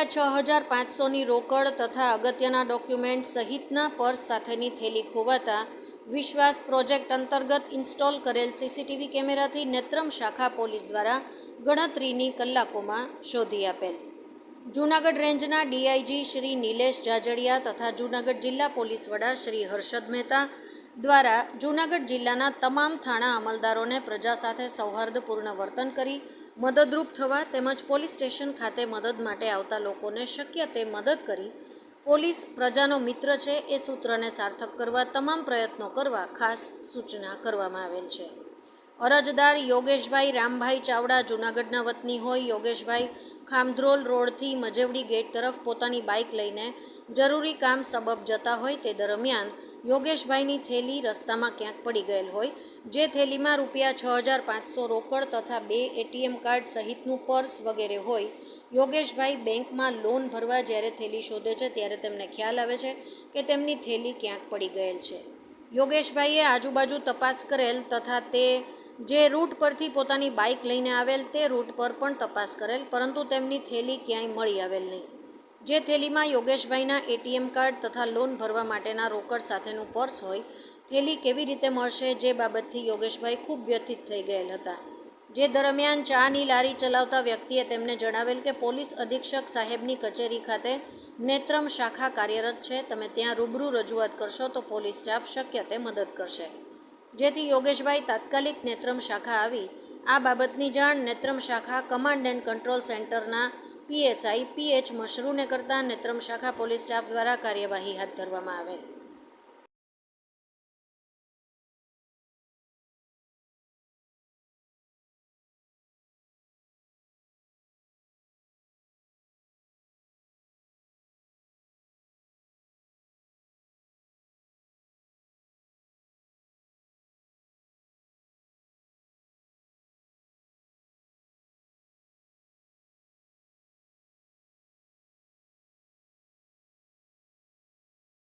રૂપિયા છ હજાર પાંચસોની રોકડ તથા અગત્યના ડોક્યુમેન્ટ સહિતના પર્સ સાથેની થેલી ખોવાતા વિશ્વાસ પ્રોજેક્ટ અંતર્ગત ઇન્સ્ટોલ કરેલ સીસીટીવી કેમેરાથી નેત્રમ શાખા પોલીસ દ્વારા ગણતરીની કલાકોમાં શોધી આપેલ. જૂનાગઢ રેન્જના ડીઆઈજી શ્રી નિલેશ જાજડિયા તથા જૂનાગઢ જિલ્લા પોલીસ વડા શ્રી હર્ષદ મહેતા દ્વારા જૂનાગઢ જિલ્લાના તમામ થાણા અમલદારોને પ્રજા સાથે સૌહાર્દપૂર્ણ વર્તન કરી મદદરૂપ થવા તેમજ પોલીસ સ્ટેશન ખાતે મદદ માટે આવતા લોકોને શક્ય તે મદદ કરી પોલીસ પ્રજાનો મિત્ર છે એ સૂત્રને સાર્થક કરવા તમામ પ્રયત્નો કરવા ખાસ સૂચના કરવામાં આવેલ છે. અરજદાર યોગેશભાઈ રામભાઈ ચાવડા જૂનાગઢના વતની હોય. યોગેશભાઈ ખામધ્રોલ રોડથી મજેવડી ગેટ તરફ પોતાની બાઇક લઈને જરૂરી કામ સબબ જતા હોય તે દરમિયાન યોગેશભાઈની થેલી રસ્તામાં ક્યાંક પડી ગયેલ હોય, જે થેલીમાં રૂપિયા છ હજાર પાંચસો રોકડ તથા બે એટીએમ કાર્ડ સહિતનું પર્સ વગેરે હોય. યોગેશભાઈ બેંકમાં લોન ભરવા જ્યારે થેલી શોધે છે ત્યારે તેમને ખ્યાલ આવે છે કે તેમની થેલી ક્યાંક પડી ગયેલ છે. યોગેશભાઈએ આજુબાજુ તપાસ કરેલ તથા તે જે રૂટ પરથી પોતાની બાઇક લઈને આવેલ તે રૂટ પર પણ તપાસ કરેલ, પરંતુ તેમની થેલી ક્યાંય મળી આવેલ નહીં. જે થેલીમાં યોગેશભાઈના એટીએમ કાર્ડ તથા લોન ભરવા માટેના રોકડ સાથેનું પર્સ હોય, થેલી કેવી રીતે મળશે જે બાબતથી યોગેશભાઈ ખૂબ વ્યથિત થઈ ગયેલ હતા. જે દરમિયાન ચાની લારી ચલાવતા વ્યક્તિએ તેમને જણાવેલ કે, પોલીસ અધિક્ષક સાહેબની કચેરી ખાતે નેત્રમ શાખા કાર્યરત છે. તમે ત્યાં રૂબરૂ રજૂઆત કરશો તો પોલીસ સ્ટાફ શક્ય તે મદદ કરશે. જેથી યોગેશભાઈ તાત્કાલિક નેત્રમ શાખા આવી. આ બાબતની જાણ નેત્રમ શાખા કમાન્ડ એન્ડ કંટ્રોલ સેન્ટરના પીએસઆઈ પીએચ મશરૂને કરતાં નેત્રમ શાખા પોલીસ સ્ટાફ દ્વારા કાર્યવાહી હાથ ધરવામાં આવેલ.